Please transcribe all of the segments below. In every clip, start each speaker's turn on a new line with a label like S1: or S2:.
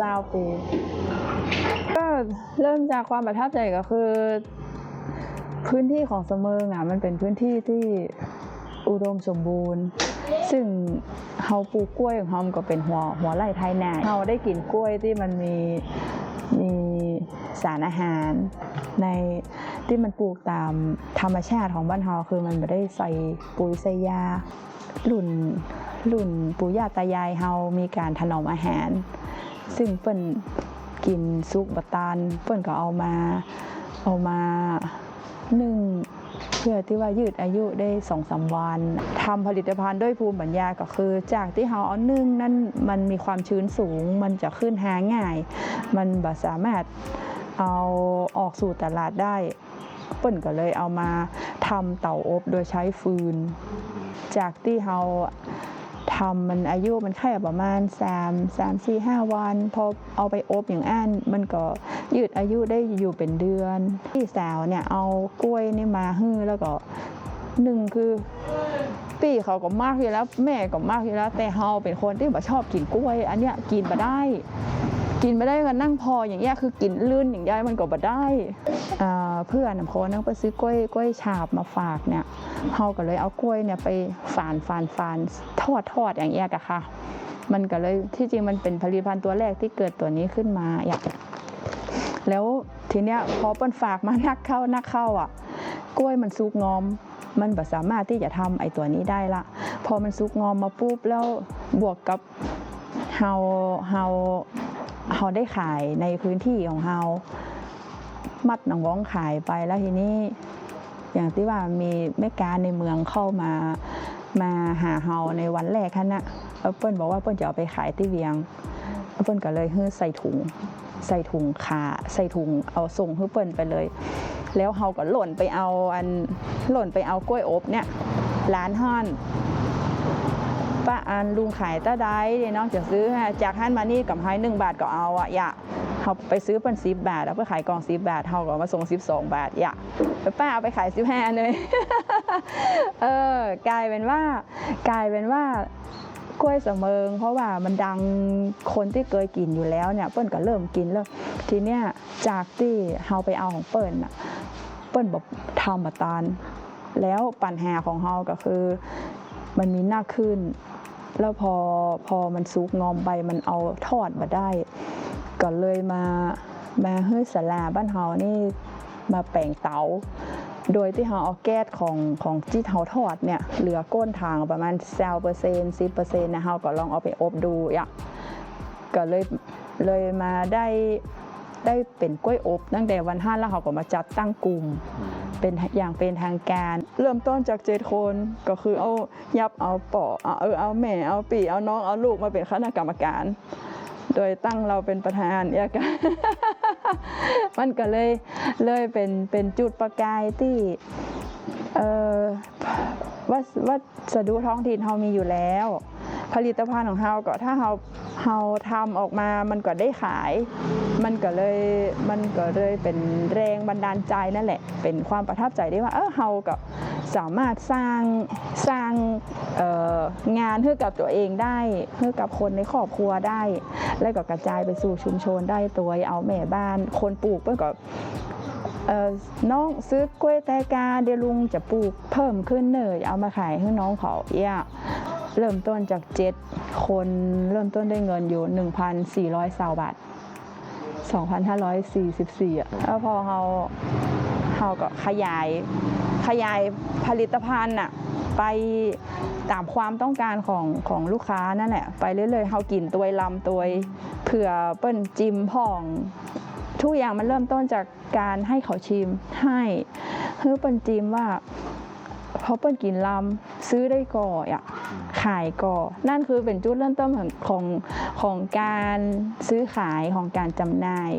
S1: ทำมาปี ก็เริ่มจากความประทับใจก็คือ พื้นที่ของสมิงอะมันเป็นพื้นที่ที่อุดมสมบูรณ์ ซึ่งเฮาปลูกกล้วยของเฮามันก็เป็นหัวหัวไร่ไทยนาเฮาได้กินกล้วยที่มันมีมีสารอาหารในที่มันปลูกตามธรรมชาติของบ้านเฮาคือมันไม่ได้ใส่ปุ๋ยใส่ยารุ่นรุ่นปู่ย่าตายายเฮามีการถนอมอาหาร ซึ่งเปิ้นกินซุกบัตานเปิ้นก็เอามาเอามานึ่งเพื่อที่ว่ายืดอายุได้สองสามวันทำผลิตภัณฑ์ด้วยภูมิปัญญาก็คือ จากที่เราเอานึ่งนั้นมันมีความชื้นสูง มันจะขึ้นหาง่าย มันบ่สามารถเอาออกสู่ตลาดได้เปิ้นก็เลยเอามาทำเตาอบโดยใช้ฟืน จากที่เรา ทำมันอายุมันแค่ประมาณ 3 3 4 5 วัน พอเอาไปอบอย่างอันมันก็ยืดอายุได้อยู่เป็นเดือน พี่สาวเนี่ยเอากล้วยนี่มาฮื้อแล้วก็หนึ่งคือพี่เขาก็มากอยู่แล้ว แม่ก็มากอยู่แล้ว แต่เฮาเป็นคนที่แบบชอบกินกล้วย อันเนี้ยกินมาได้ กินไม่ได้ก็นั่งพออย่างเงี้ยคือกินลื่นอย่างยายมันก็บ่ได้เพื่อนน่ะเขานั่งไปซื้อกล้วยกล้วยฉาบมาฝากเนี่ย เฮาก็เลยเอากล้วยเนี่ยไปฝานฝานฝานทอดทอดอย่างเงี้ยกะค่ะ มันก็เลยที่จริงมันเป็นผลิตภัณฑ์ตัวแรกที่เกิดตัวนี้ขึ้นมาอย่างแล้วทีเนี้ยพอเปิ้นฝากมานักเข้านักเข้าอะ กล้วยมันซุกงอม มันบ่สามารถที่จะทำไอ้ตัวนี้ได้ละ พอมันซุกงอมมาปุ๊บแล้วบวกกับเฮาเฮาเฮาได้ขายในพื้นที่ของเฮามัดหนังว้องขายไปแล้วทีนี้ อย่างที่ว่ามีแม่การในเมืองเข้ามามาหาเฮาในวันแรกคันน่ะเปิ้ลบอกว่าเปิ้ลจะเอาไปขายที่เวียงเปิ้ลก็เลยฮื้อใส่ถุง ใส่ถุงขาใส่ถุงเอาส่งฮื้อเปิ้ลไปเลย แล้วเฮาก็หล่นไปเอาอันหล่นไปเอากล้วยอบเนี่ยร้านห้านป้าอันลุงขายตาได้เดี๋ยวน้องจะซื้อจากห้านมานี่กับให้หนึ่งบาทก็เอาอะอย่า เขาไปซื้อเป็นสิบบาท แล้วไปขายกองสิบบาทเฮาก็มาส่งสิบสองบาทอย่าไปป้าเอาไปขายสิบห้าเลยเออกลายเป็นว่ากลายเป็นว่ากล้วยเสมิง เพราะว่ามันดังคนที่เคยกินอยู่แล้วเนี่ยเปิ้ลก็เริ่มกินแล้วทีเนี้ยจากที่เฮาไปเอาของเปิ้ลน่ะเปิ้ลบอกทำบัตานแล้วปัญหาของเฮาก็คือ มันมีหน้าขึ้น แล้วพอพอมันซุกงอมไปมันเอาทอดมาได้ ก็เลยมามาเฮ้ยสลาบ้านเฮานี่มาแปลงเตา โดยที่เราเอาแก๊สของของที่เราทอดเนี่ยเหลือก้นทางประมาณซเปอร์เซ็นต์สิเปอร์เซ็นต์นะเราก็ลองเอาไปอบดูอะก็เลยเลยมาได้ได้เป็นกล้วยอบตั้งแต่วันห้าแล้วเราก็มาจัดตั้งกลุ่ม เป็นอย่างเป็นทางการ เริ่มต้นจากเจ็ดคนก็คือเอายับเอาปอเอาเออเอาแม่เอาปีเอาน้องเอาลูกมาเป็นคณะกรรมการ โดยตั้งเราเป็นประธานเนี่ยกันมันก็เลยเลยเป็นเป็นจุดประกายที่เออวัสวัสดุท้องถิ่นเรามีอยู่แล้ว ผลิตภัณฑ์ของเราก็ถ้าเราเราทำออกมามันก็ได้ขาย มันก็เลยมันก็เลยเป็นแรงบันดาลใจนั่นแหละ เป็นความประทับใจได้ว่าเออเราก็ สามารถสร้างสร้างงานให้กับตัวเองได้ให้กับคนในครอบครัวได้ แล้วก็กระจายไปสู่ชุมชนได้ตัวเอาแม่บ้าน คนปลูกเพื่อก็น้องซื้อกล้วยแตกาเดี๋ยวลุงจะปลูกเพิ่มขึ้นเนยเอามาขายให้น้องเขาเอี้ยเริ่มต้นจากเจ็ดคนเริ่มต้นได้เงินอยู่ 1,400บาท 2,544อะแล้วพอเราเราก็ขยาย ขยายผลิตภัณฑ์อะไปตามความต้องการของของลูกค้านั่นแหละไปเรื่อยๆเขากินตัวลำตัวเผื่อเปิ้นจิมพ่องทุกอย่างมันเริ่มต้นจากการให้เขาชิมให้เฮ้ยเปิ้นจิมว่าเพราะเปิ้นกินลำซื้อได้ก่ออะขายก่อนั่นคือเป็นจุดเริ่มต้นของของของการซื้อขายของการจำหน่าย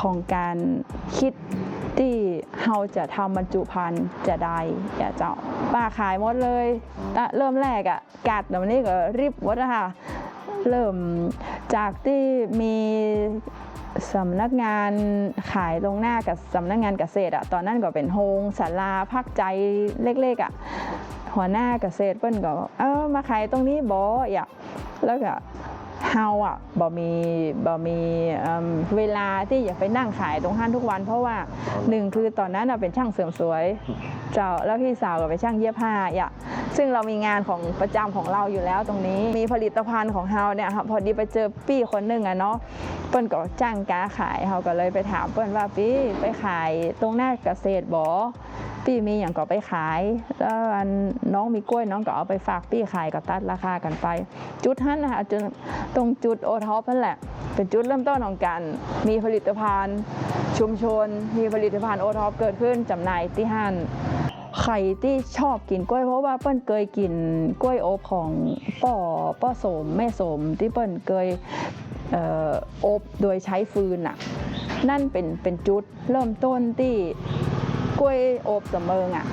S1: ของการคิด ที่เราจะทำบรรจุภัณฑ์จะได้อย่าเจ้าป้าขายหมดเลยอะเริ่มแรกอะ่ะกัดเดี๋ยวนี้ก็รีบหมดอะค่ะเริ่มจากที่มีสำนักงานขายตรงหน้ากับสำนักงานเกษตรอะตอนนั้นก็เป็นโฮงศาลาพักใจเล็กๆอะหัวหน้าเกษตรเปิ้นก็เออมาขายตรงนี้บออยากแล้วก็ เฮาอะบ่มีบ่มีเอิ่มเวลาที่อยากไปนั่งขายตรงห้างทุกวัน เพราะว่าหนึ่งคือตอนนั้นน่ะเป็นช่างเสริมสวย เจ้าแล้วพี่สาวก็เป็นช่างเย็บผ้าอะซึ่งเรามีงานของประจำของเราอยู่แล้วตรงนี้ มีผลิตภัณฑ์ของเฮาเนี่ยค่ะพอดีไปเจอปี้คนหนึ่งอะเนาะเปิ้นก็จ้างก้าขายเฮาก็เลยไปถามเปิ้นว่าปี้ไปขายตรงหน้าเกษตรบ่ ปี้มีอย่างก็ไปขายแล้วน้องมีกล้วยน้องก็เอาไปฝากปี้ขายก็ตัดราคากันไป จุดนั้นนะคะจนตรงจุดโอท็อปนั่นแหละ เป็นจุดเริ่มต้นของการมีผลิตภัณฑ์ ชุมชน มีผลิตภัณฑ์โอท็อปเกิดขึ้นจำหน่ายที่ห้านใครที่ชอบกินกล้วยเพราะว่าเปิ้ลเคยกินกล้วยอบของป่อป้อสมแม่สมที่เปิ้ลเคยเอออบโดยใช้ฟืนอะนั่นเป็นเป็นจุดเริ่มต้นที่ กล้วยอบเสมิงอะ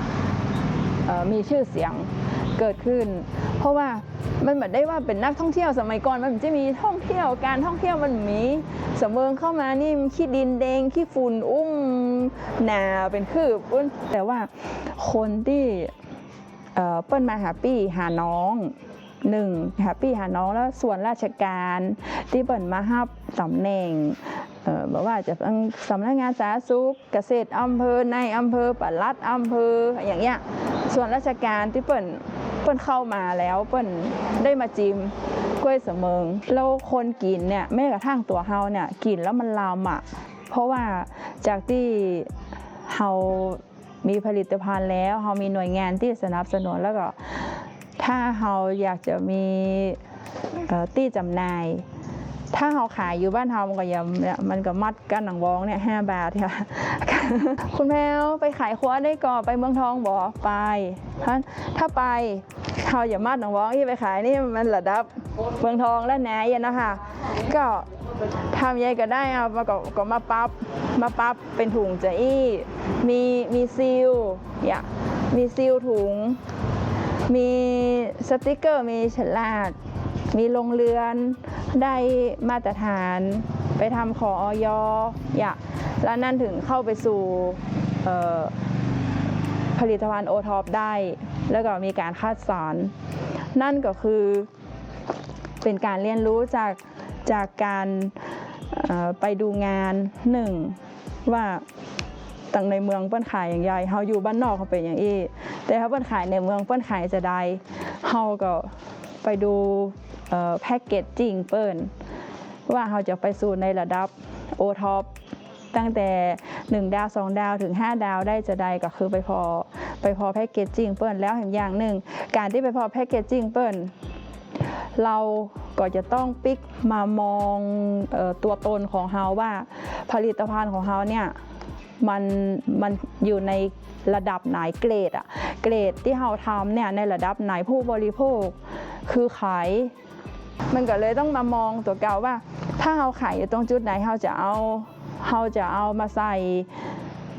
S1: อ่อมีชื่อเสียงเกิดขึ้น เพราะว่ามันเหมือนได้ว่าเป็นนักท่องเที่ยวสมัยก่อนมันจะมีท่องเที่ยวการท่องเที่ยวมันมีสำเริงเข้ามานี่ขี้ดินแดงขี้ฝุ่นอุ้มหนาเป็นคืบอุ้นแต่ว่าคนที่เปิ้ลมาหาปี้หาน้องหนึ่งหาปี้หาน้องแล้วส่วนราชการที่เปิ้ลมาฮับตำแหน่ง บอกว่าจะเป็นสำนักงานสาธารณสุขเกษตรอำเภอในอำเภอปลัดอำเภออย่างเงี้ยส่วนราชการที่เปิ่นเปิ่นเข้ามาแล้วเปิ่นได้มาจิมกล้วยเสมิงแล้วคนกินเนี่ยแม้กระทั่งตัวเฮาเนี่ยกินแล้วมันลามอะเพราะว่าจากที่เฮามีผลิตภัณฑ์แล้วเฮามีหน่วยงานที่สนับสนุนแล้วก็ถ้าเฮาอยากจะมีเอ่อตี้จำหน่าย ถ้าเราขายอยู่บ้านเฮามันก็ยังเนี่ยมันก็มัดกันหนังวองเนี่ยห้าบาทค่ะ คุณแมวไปขายควได้ก่อนไปเมืองทองบ่ไปถ้าถ้าไปเขาอย่ามัดหนังวองที่ไปขายนี่มันระดับเมืองทองและแหนยันนะคะก็ทำยังก็ได้เอามาก็ก็มาปับมาปับเป็นถุงจะอี้มีมีซีลอย่ามีซีลถุง มีสติกเกอร์มีฉลาก มีโรงเรือน ได้มาตรฐานไปทำขอออยอย่าแล้วนั่นถึงเข้าไปสู่ผลิตภัณฑ์โอท็อปได้ แล้วก็มีการคัดสรรนั่นก็คือเป็นการเรียนรู้จากจากการไปดูงานหนึ่งว่าต่างในเมืองเปิ้นขายอย่างไรเฮาอยู่บ้านนอกเขาเป็นอย่างอี้ แต่ถ้าเปิ้นขายในเมืองเปิ้นขายจะได้เฮาก็ไปดู แพ็กเกจจิ้งเปิ้นว่าเราจะไปสู่ในระดับโอท็อปตั้งแต่ 1 ดาว 2 ดาวถึง 5 ดาวได้จะได้ก็คือไปพอไปพอแพ็กเกจจิ้งเปิ้นแล้วเห็นอย่างหนึ่ง การที่ไปพอแพ็กเกจจิ้งเปิ้นเราก็จะต้องปิกมามองออตัวตนของเฮาว่าผลิตภัณฑ์ของเฮาเนี่ย มันมันอยู่ในระดับไหนเกรดอะเกรดที่เราทำเนี่ยในระดับไหนผู้บริโภค คือขายมันก็เลยต้องมามองตัวเก่าว่า ถ้าเราขายอยู่ตรงจุดไหนเราจะเอาเราจะเอามาใส่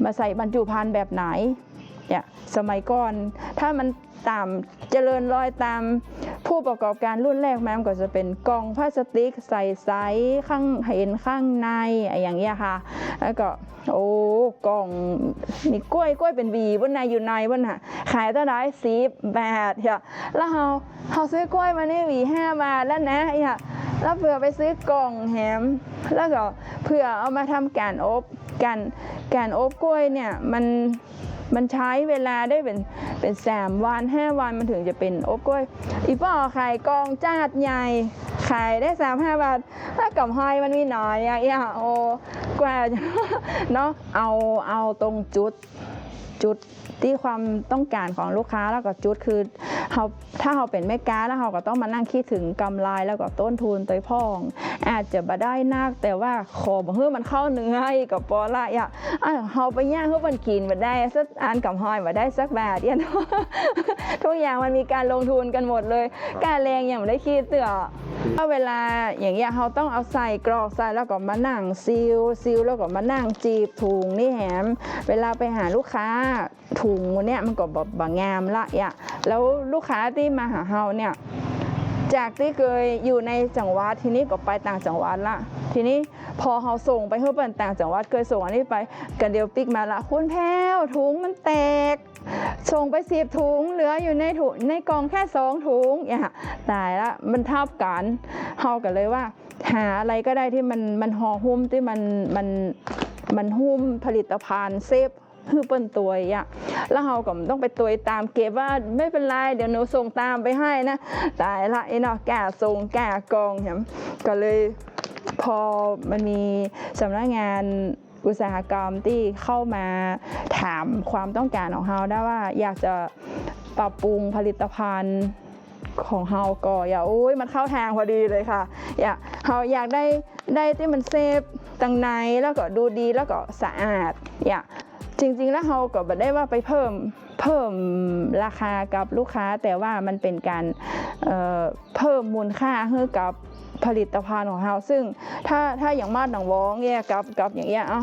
S1: มาใส่บรรจุภัณฑ์แบบไหนเนี่ยสมัยก่อนถ้ามันตามเจริญรอยตาม ผู้ประกอบการรุ่นแรกมามันก็จะเป็นกล่องพลาสติกใส่ไซส์ข้างเห็นข้างในอย่างเงี้ยค่ะ แล้วก็โอ้กล่องนี่กล้วยกล้วยเป็นวีบนในอยู่ในบนน่ะขายเท่าไหร่สิบบาทค่ะแล้วเราเราซื้อกล้วยมานี่วีห้าบาทแล้วนะค่ะแล้วเผื่อไปซื้อกล่องแฮมแล้วก็เผื่อเอามาทำการอบการการอบกล้วยเนี่ยมัน มันใช้เวลาได้เป็นเป็นสามวันห้าวันมันถึงจะเป็นอบกล้วยอีป้อไข่กองจาดใหญ่ขายได้สามห้าบาทถ้ากับห้อยมันมีหน่อยอย่างโอ้กว่าเนาะเอาเอาตรงจุดจุด ที่ความต้องการของลูกค้าแล้วก็จุดคือเขาถ้าเขาเป็นแม่ค้าแล้วเขาก็ต้องมานั่งคิดถึงกำไรแล้วก็ต้นทุนตัวพ่อง อาจจะบ่ได้นักแต่ว่าขอบเฮ้ยมันเข้าเนื้ออีกกับปอละอะเขาไปย่างเพื่อมันกินมาได้สักอันกับหอยมาได้สักบาทเนี่ยทุกอย่างมันมีการลงทุนกันหมดเลยการแรงอย่างไม่ได้คิดเตือถ้าเวลาอย่างเงี้ยเขาต้องเอาใส่กรอกใส่แล้วก็มานั่งซีลซีลแล้วก็มานั่งจีบถุงนี่แหมเวลาไปหาลูกค้าถุงเนี่ยมันก็แบบบางามละอะแล้วลูกค้าที่มาหาเฮาเนี่ยจากที่เคยอยู่ในจังหวัดทีนี้ก็ไปต่างจังหวัดละทีนี้พอเขาส่งไปเพื่อเป็นต่างจังหวัดเคยส่งอันนี้ไปกันเดียวปิกมาละคุณแพ้วถุงมันแตก ส่งไปสิบถุงเหลืออยู่ในถุงในกล่องแค่สองถุงอย่าตายละมันทับกันเฮากันเลยว่า หาอะไรก็ได้ที่มันมันห่อหุ้มที่มันมันมันหุ้มผลิตภัณฑ์เซฟ ฮือเปิ้นตัวอะแล้วเฮาก็ต้องไปตัวตามเก็บว่าไม่เป็นไรเดี๋ยวหนูส่งตามไปให้นะตายละไอ้เนาะแก่ส่งแก่กองเห็นก็เลยพอมันมีสำนักงานอุตสาหกรรมที่เข้ามาถามความต้องการของเฮาได้ว่าอยากจะปรับปรุงผลิตภัณฑ์ของเฮาก็อย่าโอ้ยมันเข้าทางพอดีเลยค่ะ อยากเฮาอยากได้ได้ที่มันเซฟตังในแล้วก็ดูดีแล้วก็สะอาดอยาก จริงๆแล้วเฮาก็บ่ได้ว่าไปเพิ่มเพิ่มราคากับลูกค้า แต่ว่ามันเป็นการเเพิ่มมูลค่าให้กับผลิตภัณฑ์ของเฮาซึ่งถ้าถ้าอย่างมาดหนังวองเนี่ยกับกับอย่างเงี้ยเอ้า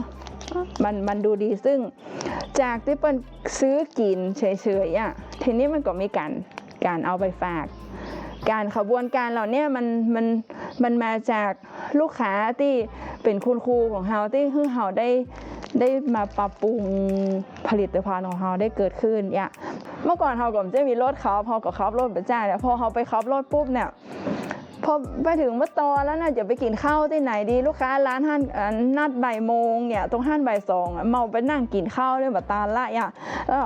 S1: มันมันดูดีซึ่งจากที่เปิ้นซื้อกินเฉยๆอะทีนี้มันก็มีการการเอาไปฝาก การขบวนการเหล่าเนี้มันมันมันมาจากลูกค้าที่เป็นคุณครูของเฮาที่ให้เฮาได้ ได้มาปรับปรุงผลิตภัณฑ์ของเฮาได้เกิดขึ้นเนี่ยเมื่อก่อนเฮาก็จะมีรถเขับเฮาก็ขับรถประจ้าเนี่ยพอเฮาไปขับรถปุ๊บเนี่ยพอไปถึงเมื่อตอนแล้วน่ะจะไปกินข้าวที่ไหนดีลูกค้าร้านห้านนัดบ่ายโมงเนี่ยตรงห้านบ่ายสองเมาไปนั่งกินข้าวด้วยแบบตาละอะแล้ว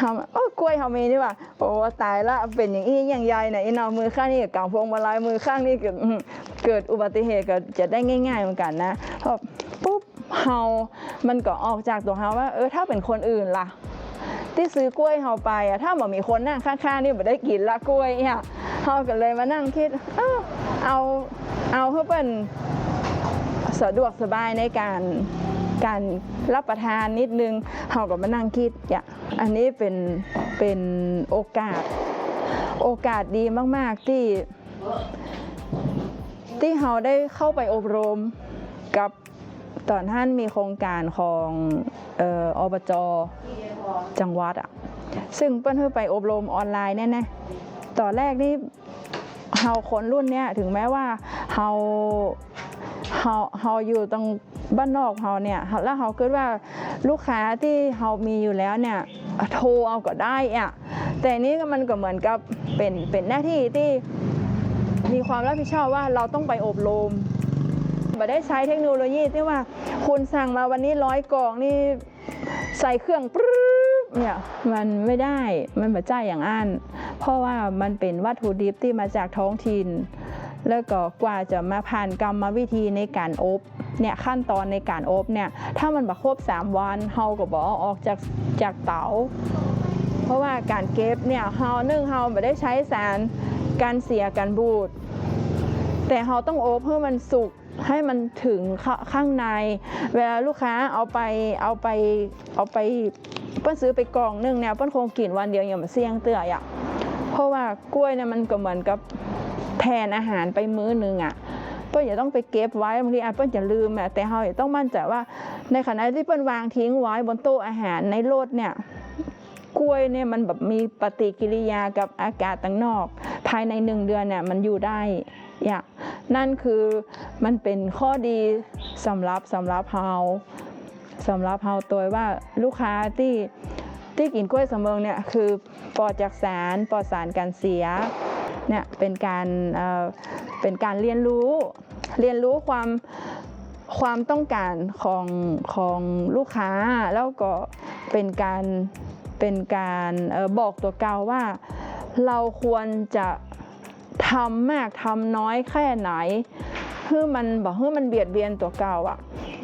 S1: ทำโอ้กล้วยเฮามีนี่ว่ะโอ้ตายละเป็นอย่างอี้อย่างใหญ่เนี่ยอีนอมือข้างนี่กับกางพวงมาลัยมือข้างนี่เกิดเกิดอุบัติเหตุก็จะได้ง่าย ๆเหมือนกันนะพอปุ๊บเฮา มันก็ออกจากตัวเฮาว่า เออถ้าเป็นคนอื่นล่ะ ที่ซื้อกล้วยเฮาไปอะถ้าบ่มีคนนั่งข้างๆนี่บ่ได้กินละกล้วยเนี่ยเฮาก็เลยมานั่งคิดเออเอาเอาเพื่อเป็นสะดวกสบายในการการรับประทานนิดนึงเราก็มานั่งคิดอย่าอันนี้เป็นเป็นโอกาสโอกาสดีมาก ๆ ที่ที่เราได้เข้าไปอบรมกับ ตอนท่านมีโครงการของเอ่ออบจจังหวัดอะซึ่งเปิ้ลเพื่อไปอบรมออนไลน์แน่ๆตอนแรกนี่เฮาคนรุ่นเนี้ยถึงแม้ว่าเฮาเฮาเฮาอยู่ตรงบ้านนอกเฮาเนี่ยแล้วเฮาคิดว่าลูกค้าที่เฮามีอยู่แล้วเนี่ยโทรเอาก็ได้อะแต่นี้มันก็เหมือนกับเป็นเป็นหน้าที่ที่มีความรับผิดชอบว่าเราต้องไปอบรม บ่ได้ใช้เทคโนโลยีที่ว่าคุณสั่งมาวันนี้ร้อยกล่องนี่ใส่เครื่องปรึ๊บเนี่ยมันไม่ได้ มันบ่จ่ายอย่างอันเพราะว่ามันเป็นวัตถุดิบที่มาจากท้องถิ่นแล้วก็กว่าจะมาผ่านกรรมวิธีในการอบเนี่ยขั้นตอนในการอบเนี่ยถ้ามันมาครบ 3 วันเฮาก็บอกอออกจากจากเตา เพราะว่าการเก็บเนี่ยเฮานึ่งเฮาไม่ได้ใช้สารการเสียการบูด แต่เฮาต้องอบเพื่อมันสุก ให้มันถึงข้างใน เวลาลูกค้าเอาไปเอาไปเอาไปเปิ้นซื้อไปกล่องหนึงเนี่ยเปิ้นคงกินวันเดียวอย่างมาเสี่ยงเตื่อยอะเพราะว่ากล้วยเนี่ยมันก็เหมือนกับแทนอาหารไปมื้อนึงอะเปิ้ลอย่าต้องไปเก็บไว้บางทีอาจเปิ้ลจะลืมอะแต่เฮาอย่าต้องมั่นใจว่าในขณะที่เปิ้ลวางทิ้งไว้บนโต๊ะอาหารในรถเนี่ยกล้วยเนี่ยมันแบบมีปฏิกิริยากับอากาศต่างนอก ภายในหนึ่งเดือนเนี่ยมันอยู่ได้อย่าง นั่นคือมันเป็นข้อดีสำหรับสำหรับเฮาสำหรับเฮาตัวว่าลูกค้าที่ที่กินกล้วยสำเริงเนี่ยคือปลอดจากสารปลอดสารการเสียเนี่ยเป็นการเเป็นการเรียนรู้ เรียนรู้ความความต้องการของของลูกค้า แล้วก็เป็นการเป็นการออบอกตัวเก่าว่า เราควรจะ ทำมากทำน้อยแค่ไหนเพื่อมันบอกเพื่อมันเบียดเบียนตัวเก่าอะ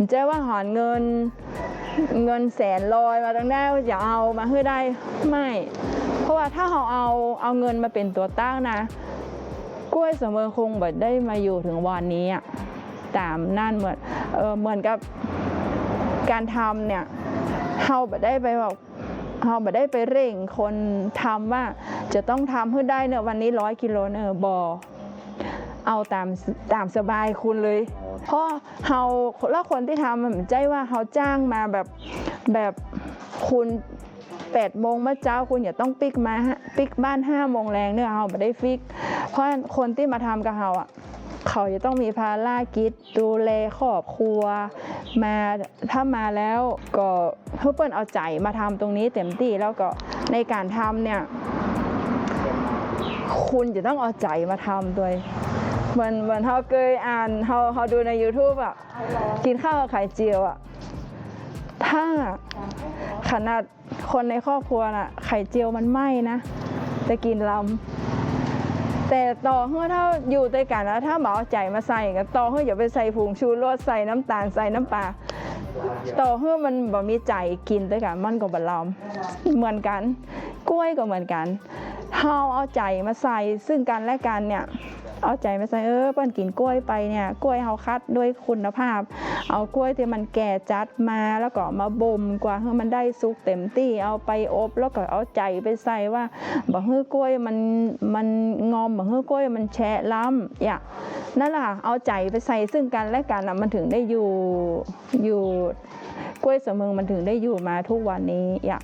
S1: เจ๊ว่าหารเงินเงินแสนลอยมาตั้งได้อย่าเอามาให้ได้ไม่ เพราะว่าถ้าเราเอาเอาเงินมาเป็นตัวตั้งนะ กล้วยเสมอคงแบบได้มาอยู่ถึงวันนี้อะตามนั่นเหมือนเออเหมือนกับการทำเนี่ยเฮาแบบได้ไปแบบ เฮาแบบได้ไปเร่งคนทำว่า จะต้องทำให้ได้เนี่ยวันนี้ร้อยกิโลเนอะบอเอาตามตามสบายคุณเลย เพราะเฮาแล้วคนที่ทำมันใจว่าเฮาจ้างมาแบบแบบคุณแปดโมงเมื่อเช้าคุณอย่าต้องปิกมาฮะปิกบ้านห้าโมงแรงเนี่ยเฮาไม่ได้ฟิก เพราะคนที่มาทำกับเฮาอะ เขาจะต้องมีภารกิจดูแลครอบครัว มาถ้ามาแล้วก็เพื่อเปิ้นเอาใจมาทำตรงนี้เต็มที่แล้วก็ในการทำเนี่ย คุณจะต้องเอาใจมาทำด้วยเหมือนเหมือนเขาเคยอ่านเขาเขาดูใน YouTube อะกินข้าวกับไข่เจียวอะถ้าขนาดคนในครอบครัวน่ะ ไข่เจียวมันไหม้นะ จะกินลำ แต่ต่อเมื่อถ้าอยู่ด้วยกันแล้วถ้าหมอเอาใจมาใส่กันต่อเมื่ออย่าไปใส่ผงชูรสใส่น้ำตาลใส่น้ำปลาต่อเมื่อมันบ่มีใจกินด้วยกันมันก็บ่ลอมเหมือนกัน กล้วยก็เหมือนกันเฮาเอาใจมาใส่ซึ่งกันและกันเนี่ย เอาใจมาใส่เออเปิ้นกินกล้วยไปเนี่ยกล้วยเฮาคัดด้วยคุณภาพ เอากล้วยที่มันแก่จัดมาแล้วก็มาบ่มกว่าให้มันได้สุกเต็มที่เอาไปอบแล้วก็เอาใจไปใส่ว่าบ่ฮื้อกล้วยมันมันงอมบ่ฮื้อกล้วยมันแฉะล้ำอย่านั่นแหละเอาใจไปใส่ซึ่งกันและกันน่ะมันถึงได้อยู่อยู่กล้วยเสมอมันถึงได้อยู่มาทุกวันนี้อย่า